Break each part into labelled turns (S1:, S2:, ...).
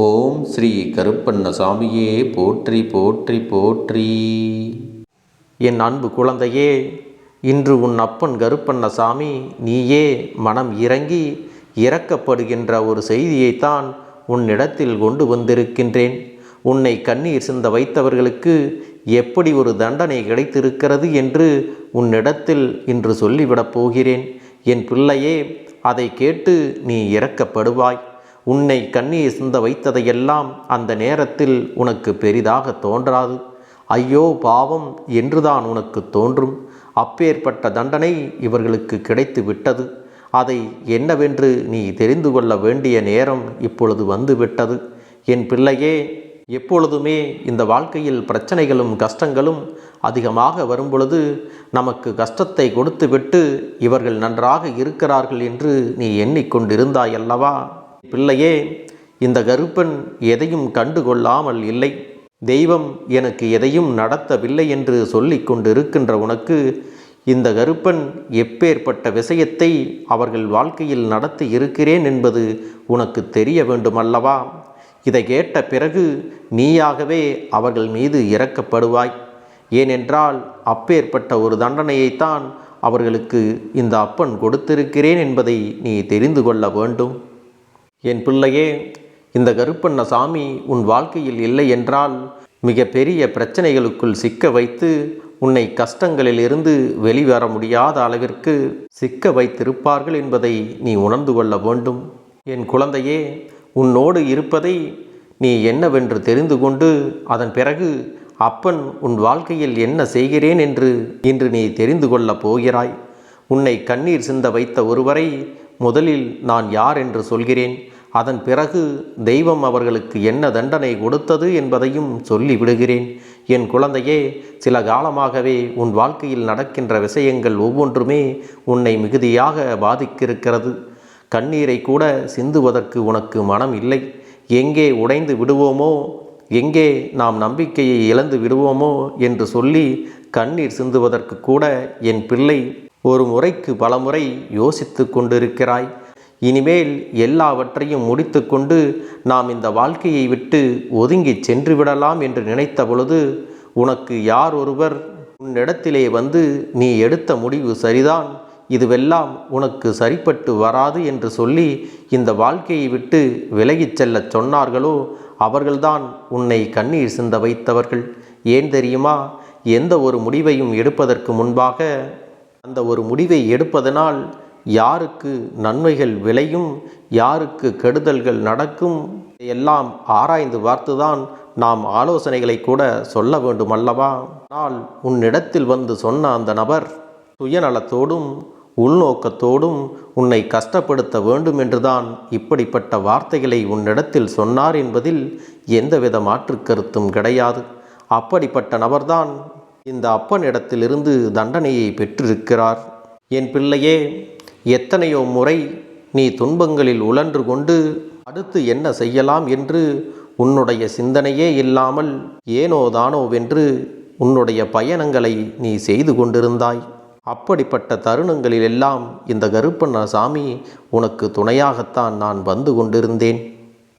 S1: ஓம் ஸ்ரீ கருப்பண்ணசாமியே போற்றி போற்றி போற்றி.
S2: என் அன்பு குழந்தையே இன்று உன் அப்பன் கருப்பண்ணசாமி நீயே மனம் இறங்கி இறக்கப்படுகின்ற ஒரு செய்தியைத்தான் உன்னிடத்தில் கொண்டு வந்திருக்கின்றேன். உன்னை கண்ணீர் சிந்த வைத்தவர்களுக்கு எப்படி ஒரு தண்டனை கிடைத்திருக்கிறது என்று உன்னிடத்தில் இன்று சொல்லிவிடப் போகிறேன். என் பிள்ளையே அதை கேட்டு நீ இறக்கப்படுவாய் உன்னை கண்ணீர் சிந்த வைத்ததையெல்லாம் அந்த நேரத்தில் உனக்கு பெரிதாக தோன்றாது. ஐயோ பாவம் என்றுதான் உனக்கு தோன்றும். அப்பேற்பட்ட தண்டனை இவர்களுக்கு கிடைத்து விட்டது அதை என்னவென்று நீ தெரிந்து கொள்ள வேண்டிய நேரம் இப்பொழுது வந்துவிட்டது. என் பிள்ளையே எப்பொழுதுமே இந்த வாழ்க்கையில் பிரச்சனைகளும் கஷ்டங்களும் அதிகமாக வரும்பொழுது நமக்கு கஷ்டத்தை கொடுத்துவிட்டு இவர்கள் நன்றாக இருக்கிறார்கள் என்று நீ எண்ணிக்கொண்டிருந்தாயல்லவா? பிள்ளையே இந்த கருப்பன் எதையும் கண்டுகொள்ளாமல் இல்லை. தெய்வம் எனக்கு எதையும் நடத்தவில்லை என்று சொல்லிக் கொண்டிருக்கின்ற உனக்கு இந்த கருப்பன் எப்பேற்பட்ட விஷயத்தை அவர்கள் வாழ்க்கையில் நடத்தி இருக்கிறேன் என்பது உனக்கு தெரிய வேண்டுமல்லவா? இதை கேட்ட பிறகு நீயாகவே அவர்கள் மீது இறக்கப்படுவாய் ஏனென்றால் அப்பேற்பட்ட ஒரு தண்டனையைத்தான் அவர்களுக்கு இந்த அப்பன் கொடுத்திருக்கிறேன் என்பதை நீ தெரிந்து கொள்ள வேண்டும். என் பிள்ளையே இந்த கருப்பண்ண சாமி உன் வாழ்க்கையில் இல்லை என்றால் மிக பெரிய பிரச்சனைகளுக்குள் சிக்க வைத்து உன்னை கஷ்டங்களில் இருந்து வெளிவர முடியாத அளவிற்கு சிக்க வைத்திருப்பார்கள் என்பதை நீ உணர்ந்து கொள்ள வேண்டும். என் குழந்தையே உன்னோடு இருப்பதை நீ என்னவென்று தெரிந்து கொண்டு அதன் பிறகு அப்பன் உன் வாழ்க்கையில் என்ன செய்கிறேன் என்று இன்று நீ தெரிந்து கொள்ளப் போகிறாய். உன்னை கண்ணீர் சிந்த வைத்த ஒருவரை முதலில் நான் யார் என்று சொல்கிறேன். அதன் பிறகு தெய்வம் அவர்களுக்கு என்ன தண்டனை கொடுத்தது என்பதையும் சொல்லி விடுகிறேன். என் குழந்தையே சில காலமாகவே உன் வாழ்க்கையில் நடக்கின்ற விஷயங்கள் ஒவ்வொன்றுமே உன்னை மிகுதியாக பாதிக்கிருக்கிறது. கண்ணீரை கூட சிந்துவதற்கு உனக்கு மனம் இல்லை. எங்கே உடைந்து விடுவோமோ எங்கே நாம் நம்பிக்கையை இழந்து விடுவோமோ என்று சொல்லி கண்ணீர் சிந்துவதற்கு கூட என் பிள்ளை ஒரு முறைக்கு பலமுறை யோசித்து கொண்டிருக்கிறாய். இனிமேல் எல்லாவற்றையும் முடித்துக்கொண்டு நாம் இந்த வாழ்க்கையை விட்டு ஒதுங்கி சென்று விடலாம் என்று நினைத்த பொழுது உனக்கு யார் ஒருவர் உன்னிடத்திலே வந்து நீ எடுத்த முடிவு சரிதான். இதுவெல்லாம் உனக்கு சரிப்பட்டு வராது என்று சொல்லி இந்த வாழ்க்கையை விட்டு விலகிச் செல்லச் சொன்னார்களோ அவர்கள்தான் உன்னை கண்ணீர் சிந்த வைத்தவர்கள். ஏன் தெரியுமா? எந்த ஒரு முடிவையும் எடுப்பதற்கு முன்பாக அந்த ஒரு முடிவை எடுப்பதனால் யாருக்கு நன்மைகள் விளையும் யாருக்கு கெடுதல்கள் நடக்கும் எல்லாம் ஆராய்ந்து பார்த்துதான் நாம் ஆலோசனைகளை கூட சொல்ல வேண்டும் அல்லவா ஆனால் உன்னிடத்தில் வந்து சொன்ன அந்த நபர் சுயநலத்தோடும் உள்நோக்கத்தோடும் உன்னை கஷ்டப்படுத்த வேண்டும் என்றுதான் இப்படிப்பட்ட வார்த்தைகளை உன்னிடத்தில் சொன்னார் என்பதில் எந்தவித மாற்று கருத்தும் கிடையாது. அப்படிப்பட்ட நபர்தான் இந்த அப்பனிடத்திலிருந்து தண்டனையை பெற்றிருக்கிறார். என் பிள்ளையே எத்தனையோ முறை நீ துன்பங்களில் உழன்று கொண்டு அடுத்து என்ன செய்யலாம் என்று உன்னுடைய சிந்தனையே இல்லாமல் ஏனோ தானோவென்று உன்னுடைய பயணங்களை நீ செய்து கொண்டிருந்தாய். அப்படிப்பட்ட தருணங்களிலெல்லாம் இந்த கருப்பண்ண சாமி உனக்கு துணையாகத்தான் நான் வந்து கொண்டிருந்தேன்.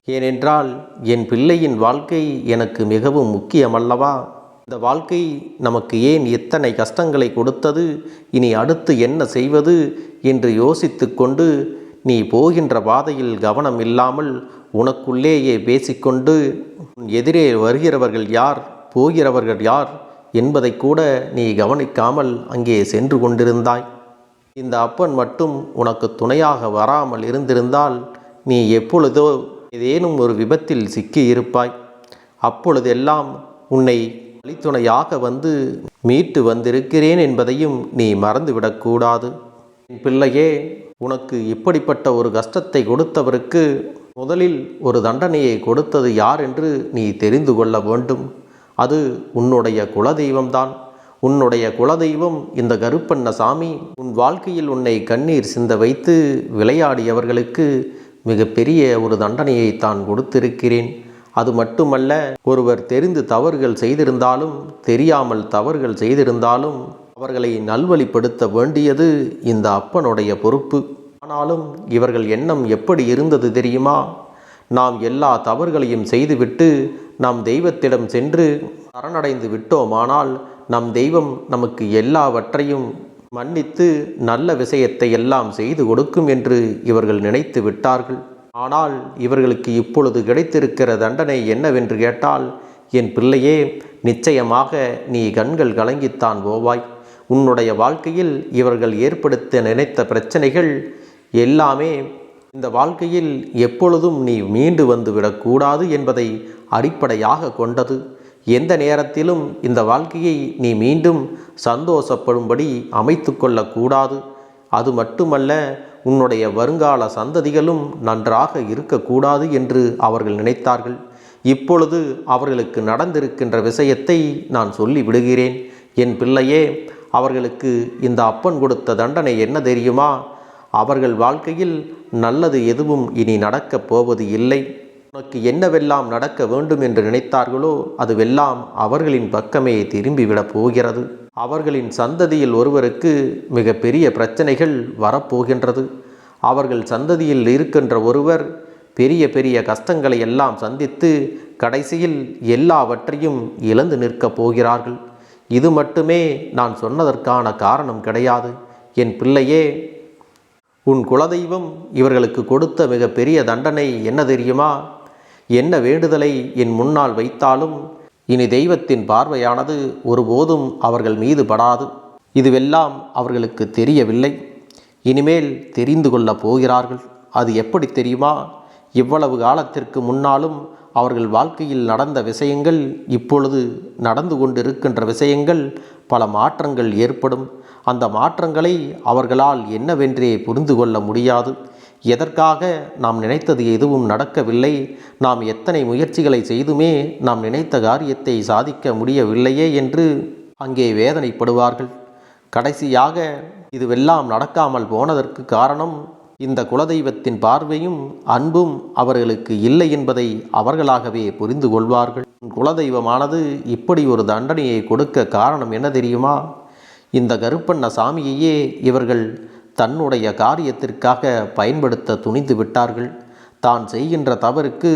S2: ஏனென்றால் என் பிள்ளையின் வாழ்க்கை எனக்கு மிகவும் முக்கியமல்லவா? இந்த வாழ்க்கை நமக்கு ஏன் எத்தனை கஷ்டங்களை கொடுத்தது? இனி அடுத்து என்ன செய்வது? என்று யோசித்து கொண்டு நீ போகின்ற பாதையில் கவனம் இல்லாமல் உனக்குள்ளேயே பேசிக்கொண்டு உன் எதிரே வருகிறவர்கள் யார்? போகிறவர்கள் யார்? என்பதை கூட நீ கவனிக்காமல் அங்கே சென்று கொண்டிருந்தாய். இந்த அப்பன் மட்டும் உனக்கு துணையாக வராமல் இருந்திருந்தால் நீ எப்பொழுதோ ஏதேனும் ஒரு விபத்தில் சிக்கி இருப்பாய் அப்பொழுதெல்லாம் உன்னை வழித்துணையாக வந்து மீட்டு வந்திருக்கிறேன் என்பதையும் நீ மறந்துவிடக்கூடாது என் பிள்ளையே உனக்கு இப்படிப்பட்ட ஒரு கஷ்டத்தை கொடுத்தவருக்கு முதலில் ஒரு தண்டனையை கொடுத்தது யார் என்று நீ தெரிந்து கொள்ள வேண்டும். அது உன்னுடைய குலதெய்வம்தான். உன்னுடைய குலதெய்வம் இந்த கருப்பண்ண சாமி உன் வாழ்க்கையில் உன்னை கண்ணீர் சிந்த வைத்து விளையாடியவர்களுக்கு மிகப்பெரிய ஒரு தண்டனையை தான் கொடுத்திருக்கிறேன். அது மட்டுமல்ல ஒருவர் தெரிந்து தவறுகள் செய்திருந்தாலும் தெரியாமல் தவறுகள் செய்திருந்தாலும் அவர்களை நல்வழிப்படுத்த வேண்டியது இந்த அப்பனுடைய பொறுப்பு. ஆனாலும் இவர்கள் எண்ணம் எப்படி இருந்தது தெரியுமா? நாம் எல்லா தவறுகளையும் செய்துவிட்டு நாம் தெய்வத்திடம் சென்று சரணடைந்து விட்டோமானால் நம் தெய்வம் நமக்கு எல்லாவற்றையும் மன்னித்து நல்ல விஷயத்தை எல்லாம் செய்து கொடுக்கும் என்று இவர்கள் நினைத்து விட்டார்கள். ஆனால் இவர்களுக்கு இப்பொழுது கிடைத்திருக்கிற தண்டனை என்னவென்று கேட்டால் என் பிள்ளையே நிச்சயமாக நீ கண்கள் கலங்கித்தான் போவாய். உன்னுடைய வாழ்க்கையில் இவர்கள் ஏற்படுத்த நினைத்த பிரச்சனைகள் எல்லாமே இந்த வாழ்க்கையில் எப்பொழுதும் நீ மீண்டு வந்து விடக்கூடாது என்பதை அடிப்படையாக கொண்டது. எந்த நேரத்திலும் இந்த வாழ்க்கையை நீ மீண்டும் சந்தோஷப்படும்படி அமைத்து கொள்ளக்கூடாது. அது மட்டுமல்ல உன்னுடைய வருங்கால சந்ததிகளும் நன்றாக இருக்கக்கூடாது என்று அவர்கள் நினைத்தார்கள். இப்பொழுது அவர்களுக்கு நடந்திருக்கின்ற விஷயத்தை நான் சொல்லி விடுகிறேன் என் பிள்ளையே அவர்களுக்கு இந்த அப்பன் கொடுத்த தண்டனை என்ன தெரியுமா? அவர்கள் வாழ்க்கையில் நல்லது எதுவும் இனி நடக்கப் போவது இல்லை. உனக்கு என்னவெல்லாம் நடக்க வேண்டும் என்று நினைத்தார்களோ அதுவெல்லாம் அவர்களின் பக்கமே திரும்பிவிடப் போகிறது. அவர்களின் சந்ததியில் ஒருவருக்கு மிக பெரிய பிரச்சனைகள் வரப்போகின்றது. அவர்கள் சந்ததியில் இருக்கின்ற ஒருவர் பெரிய பெரிய கஷ்டங்களை எல்லாம் சந்தித்து கடைசியில் எல்லாவற்றையும் இழந்து நிற்கப் போகிறார்கள். இது மட்டுமே நான் சொன்னதற்கான காரணம் கிடையாது. என் பிள்ளையே உன் குலதெய்வம் இவர்களுக்கு கொடுத்த மிக பெரிய தண்டனை என்ன தெரியுமா? என்ன வேண்டுதலை என் முன்னால் வைத்தாலும் இனி தெய்வத்தின் பார்வையானது ஒருபோதும் அவர்கள் மீது படாது. இதுவெல்லாம் அவர்களுக்கு தெரியவில்லை. இனிமேல் தெரிந்து கொள்ளப் போகிறார்கள். அது எப்படி தெரியுமா? இவ்வளவு காலத்திற்கு முன்னாலும் அவர்கள் வாழ்க்கையில் நடந்த விஷயங்கள் இப்பொழுது நடந்து கொண்டிருக்கின்ற விஷயங்கள் பல மாற்றங்கள் ஏற்படும். அந்த மாற்றங்களை அவர்களால் என்னவென்றே புரிந்து கொள்ள முடியாது. எதற்காக நாம் நினைத்தது எதுவும் நடக்கவில்லை? நாம் எத்தனை முயற்சிகளை செய்துமே நாம் நினைத்த காரியத்தை சாதிக்க முடியவில்லையே என்று அங்கே வேதனைப்படுவார்கள். கடைசியாக இதுவெல்லாம் நடக்காமல் போனதற்கு காரணம் இந்த குலதெய்வத்தின் பார்வையும் அன்பும் அவர்களுக்கு இல்லை என்பதை அவர்களாகவே புரிந்து கொள்வார்கள். குலதெய்வமானது இப்படி ஒரு தண்டனையை கொடுக்க காரணம் என்ன தெரியுமா? இந்த கருப்பண்ண சாமியையே இவர்கள் தன்னுடைய காரியத்திற்காக பயன்படுத்த துணிந்து விட்டார்கள். தான் செய்கின்ற தவறுக்கு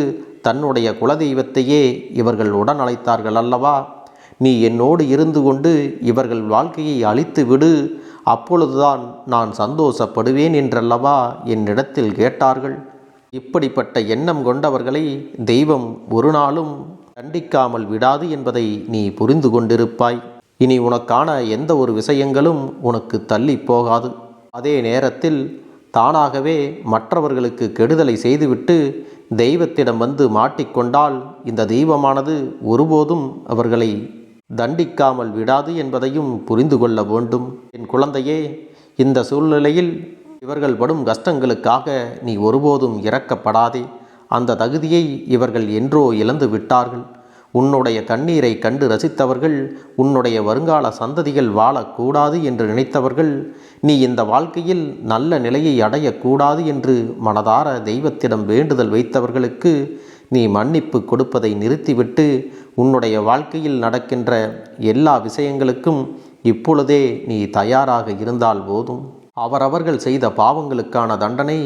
S2: தன்னுடைய குலதெய்வத்தையே இவர்கள் உடன் அழைத்தார்கள் அல்லவா? நீ என்னோடு இருந்து கொண்டு இவர்கள் வாழ்க்கையை அழித்து விடு. அப்பொழுதுதான் நான் சந்தோஷப்படுவேன் என்றல்லவா என்னிடத்தில் கேட்டார்கள். இப்படிப்பட்ட எண்ணம் கொண்டவர்களை தெய்வம் ஒரு நாளும் கண்டிக்காமல் விடாது என்பதை நீ புரிந்து கொண்டிருப்பாய். இனி உனக்கான எந்த ஒரு விஷயங்களும் உனக்கு தள்ளி போகாது. அதே நேரத்தில் தானாகவே மற்றவர்களுக்கு கெடுதலை செய்துவிட்டு தெய்வத்திடம் வந்து மாட்டிக்கொண்டால் இந்த தெய்வமானது ஒருபோதும் அவர்களை தண்டிக்காமல் விடாது என்பதையும் புரிந்து கொள்ள வேண்டும். என் குழந்தையே இந்த சூழ்நிலையில் இவர்கள் படும் கஷ்டங்களுக்காக நீ ஒருபோதும் இறக்கப்படாதே அந்த தகுதியை இவர்கள் என்றோ இழந்து விட்டார்கள் உன்னுடைய கண்ணீரை கண்டு ரசித்தவர்கள் உன்னுடைய வருங்கால சந்ததிகள் வாழக்கூடாது என்று நினைத்தவர்கள் நீ இந்த வாழ்க்கையில் நல்ல நிலையை அடையக்கூடாது என்று மனதார தெய்வத்திடம் வேண்டுதல் வைத்தவர்களுக்கு நீ மன்னிப்பு கொடுப்பதை நிறுத்திவிட்டு உன்னுடைய வாழ்க்கையில் நடக்கின்ற எல்லா விஷயங்களுக்கும் இப்பொழுதே நீ தயாராக இருந்தால் போதும். அவரவர்கள் செய்த பாவங்களுக்கான தண்டனை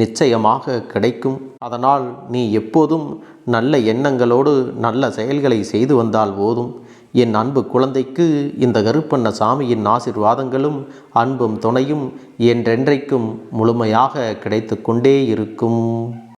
S2: நிச்சயமாக கிடைக்கும். அதனால் நீ எப்போதும் நல்ல எண்ணங்களோடு நல்ல செயல்களை செய்து வந்தால் போதும். என் அன்பு குழந்தைக்கு இந்த கருப்பண்ண சாமியின் ஆசிர்வாதங்களும் அன்பும் துணையும் என்றென்றைக்கும் முழுமையாக கிடைத்து கொண்டே இருக்கும்.